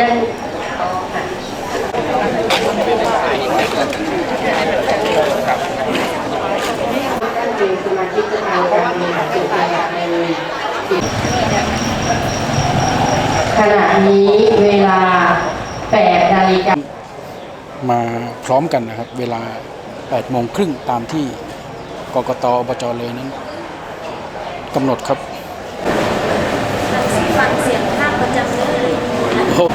ยังอ๋อค่ะเป็นสมาชิกสภาการมืองจุฬาในขณะนี้เวลา8นาฬิกามาพร้อมกันนะครับ เวลา8โมงครึ่งตามที่กกตอบจเลยนั้นกำหนดครับฟังเสียงภาคประจำเลย โอ้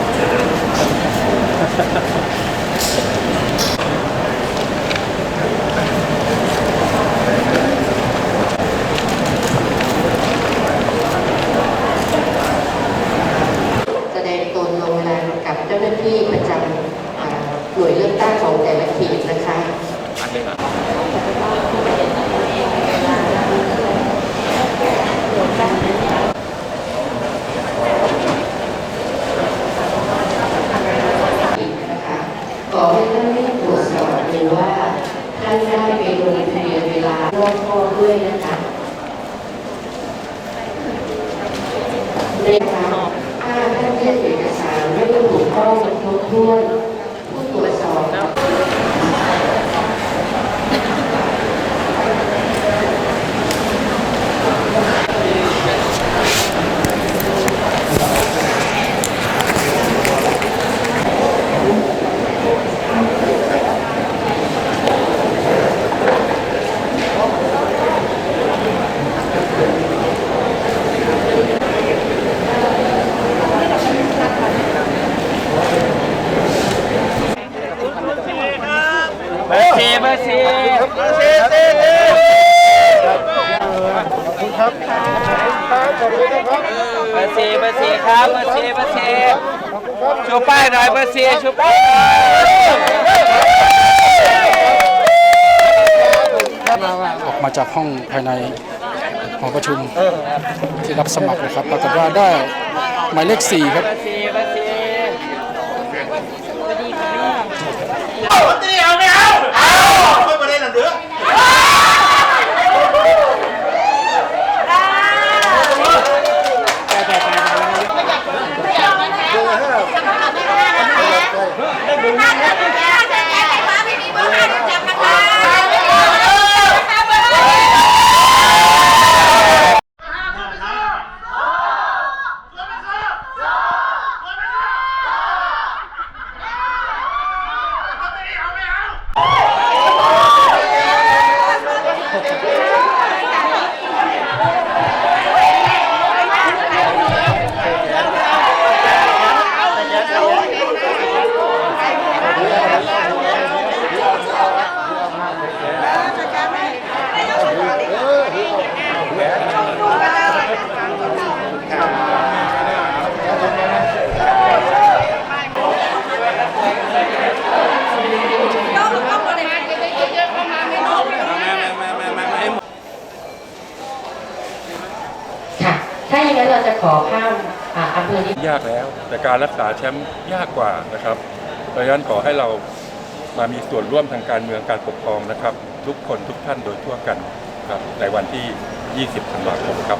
แสดงตนลงนามกับเจ้าหน้าที่ประจำอ่าหน่วยเลือกตั้งของแต่ละเขตนะคะ นะคะขอให้ท่านรีบตรวจสอบดู ว่าท่านได้ไปลงทะเบียนเวลารอบคอบด้วยนะคะในการถ้าท่านได้เอกสารไม่ถูกต้องครบถ้วนผู้ตรวจสอบ เบอร์สี่เบอร์สี่เบอร์สี่เบอร์สี่เบอร์สี่ครับเบอร์สี่เบอร์สี่ชูป้ายหน่อยเบอร์สี่ชูป้ายหน่อยออกมาจากห้องภายในหอประชุมที่รับสมัครนะครับปรากฏว่าได้หมายเลข4ครับ ¡Gracias! จะขอข้ามอาอำเภอนี้ ยากแล้ว แต่การรักษาแชมป์ยากกว่านะครับเพราะฉะนั้นขอให้เรามามีส่วนร่วมทางการเมืองการปกครองนะครับ ทุกคนทุกท่านโดยทั่วกันครับในวันที่ 20 ธันวาคมครับ